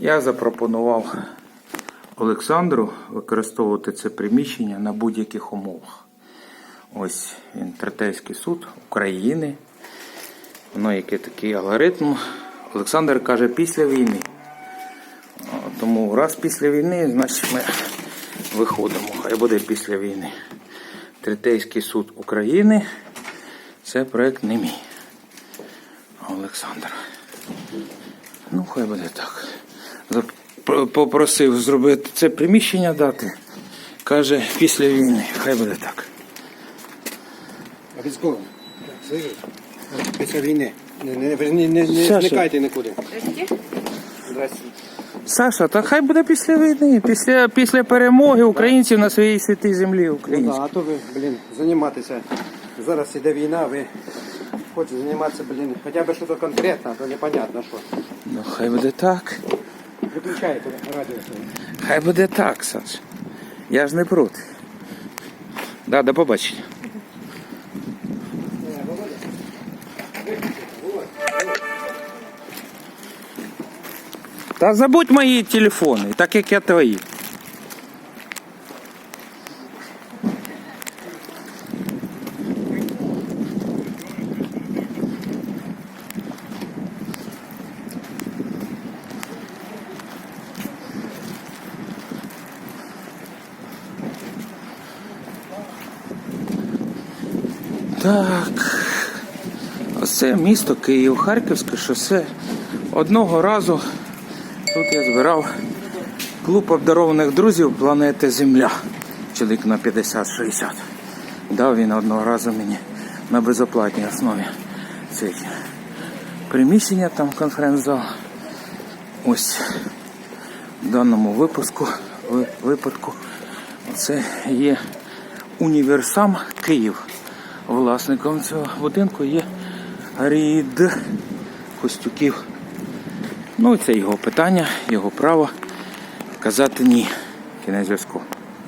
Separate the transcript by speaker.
Speaker 1: Я запропонував Олександру використовувати це приміщення на будь-яких умовах. Ось він Третейський суд України. Воно який такий алгоритм. Олександр каже після війни. Тому раз після війни, значить ми виходимо. Хай буде після війни. Третейський суд України. Це проект не мій. Олександр. Ну, хай буде так. Попросив зробити це приміщення дати. Каже, після війни. Хай буде так.
Speaker 2: Військово. Після війни. Не, не, не, не, не зникайте нікуди. Здрасте.
Speaker 1: Саша, та хай буде після війни, після, після перемоги українців на своїй святій землі
Speaker 2: Ну, да, а то ви, блін, займатися. Зараз іде війна, ви хочете займатися, блін, хоча б щось конкретне, то непонятно що.
Speaker 1: Ну, хай буде так.
Speaker 2: Виключайте радіо.
Speaker 1: Хай буде так, Саш. Я ж не проти. Да, до побачення. Та забудь мої телефони, так як я твої. Так. Оце місто Київ, Харківське шосе. Одного разу тут я збирав клуб обдарованих друзів планети Земля. Чоловік на 50-60. Дав він одного разу мені на безоплатній основі це приміщення, там конференц-зал. Ось в даному випуску, випадку це є універсам Київ. Власником цього будинку є Рід Костюків. Ну, це його питання, його право казати ні. Кінець зв'язку.